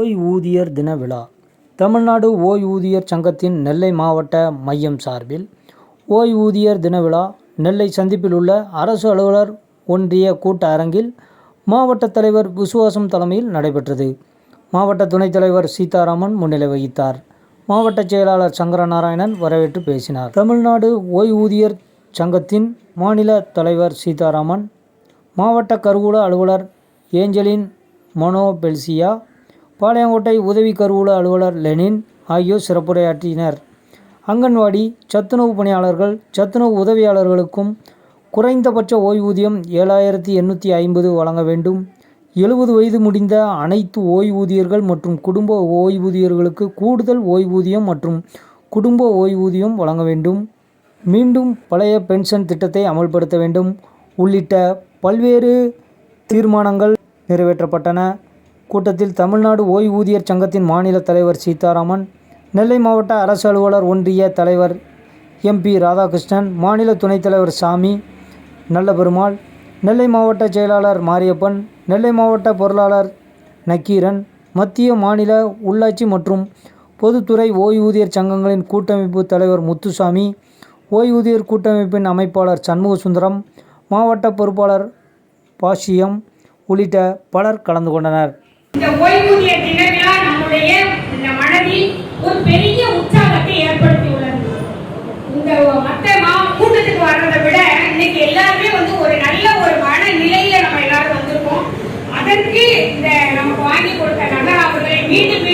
ஓய்வூதியர் தின விழா. தமிழ்நாடு ஓய்வூதியர் சங்கத்தின் நெல்லை மாவட்ட மையம் சார்பில் ஓய்வூதியர் தின விழா. நெல்லை சந்திப்பில் உள்ள அரசு அலுவலர் ஒன்றிய கூட்ட அரங்கில் மாவட்ட தலைவர் விசுவாசம் தலைமையில் நடைபெற்றது. மாவட்ட துணைத் தலைவர் சீதாராமன் முன்னிலை வகித்தார். மாவட்ட செயலாளர் சங்கரநாராயணன் வரவேற்று பேசினார். தமிழ்நாடு ஓய்வூதியர் சங்கத்தின் மாநில தலைவர் சீதாராமன் மாவட்ட கருவூல அலுவலர் ஏஞ்சலின் மனோபெல்சியா பாளையங்கோட்டை உதவி கருவூல அலுவலர் லெனின் ஆகியோர் சிறப்புரையாற்றினர். அங்கன்வாடி சத்துணவு பணியாளர்கள் சத்துணவு உதவியாளர்களுக்கும் குறைந்தபட்ச ஓய்வூதியம் ஏழாயிரத்தி எண்ணூற்றி ஐம்பது வழங்க வேண்டும். எழுபது வயது முடிந்த அனைத்து ஓய்வூதியர்கள் மற்றும் குடும்ப ஓய்வூதியர்களுக்கு கூடுதல் ஓய்வூதியம் மற்றும் குடும்ப ஓய்வூதியம் வழங்க வேண்டும். மீண்டும் பழைய பென்ஷன் திட்டத்தை அமல்படுத்த வேண்டும். உள்ளிட்ட பல்வேறு தீர்மானங்கள் நிறைவேற்றப்பட்டன. கூட்டத்தில் தமிழ்நாடு ஓய்வூதியர் சங்கத்தின் மாநில தலைவர் சீதாராமன் நெல்லை மாவட்ட அரசு அலுவலர் ஒன்றிய தலைவர் எம்பி ராதாகிருஷ்ணன் மாநில துணைத் தலைவர் சாமி நல்லபெருமாள் நெல்லை மாவட்ட செயலாளர் மாரியப்பன் நெல்லை மாவட்ட பொருளாளர் நக்கீரன் மத்திய மாநில உள்ளாட்சி மற்றும் பொதுத்துறை ஓய்வூதியர் சங்கங்களின் கூட்டமைப்பு தலைவர் முத்துசாமி ஓய்வூதியர் கூட்டமைப்பின் அமைப்பாளர் சண்முகசுந்தரம் மாவட்ட பொறுப்பாளர் பாஷியம் உள்ளிட்ட பலர் கலந்து கொண்டனர். இந்த ஓய்வூதிய தின விழா நம்முடைய இந்த மனதில் ஒரு பெரிய உற்சாகத்தை ஏற்படுத்தி உள்ளது. இந்த மற்ற மா கூட்டத்துக்கு வர்றதை விட இன்னைக்கு எல்லாருமே வந்து ஒரு நல்ல ஒரு மன நிலையில நம்ம எல்லாரும் வந்திருக்கோம். அதற்கு இந்த நமக்கு வாங்கி கொடுத்த நகர் அவர்களை மீண்டும்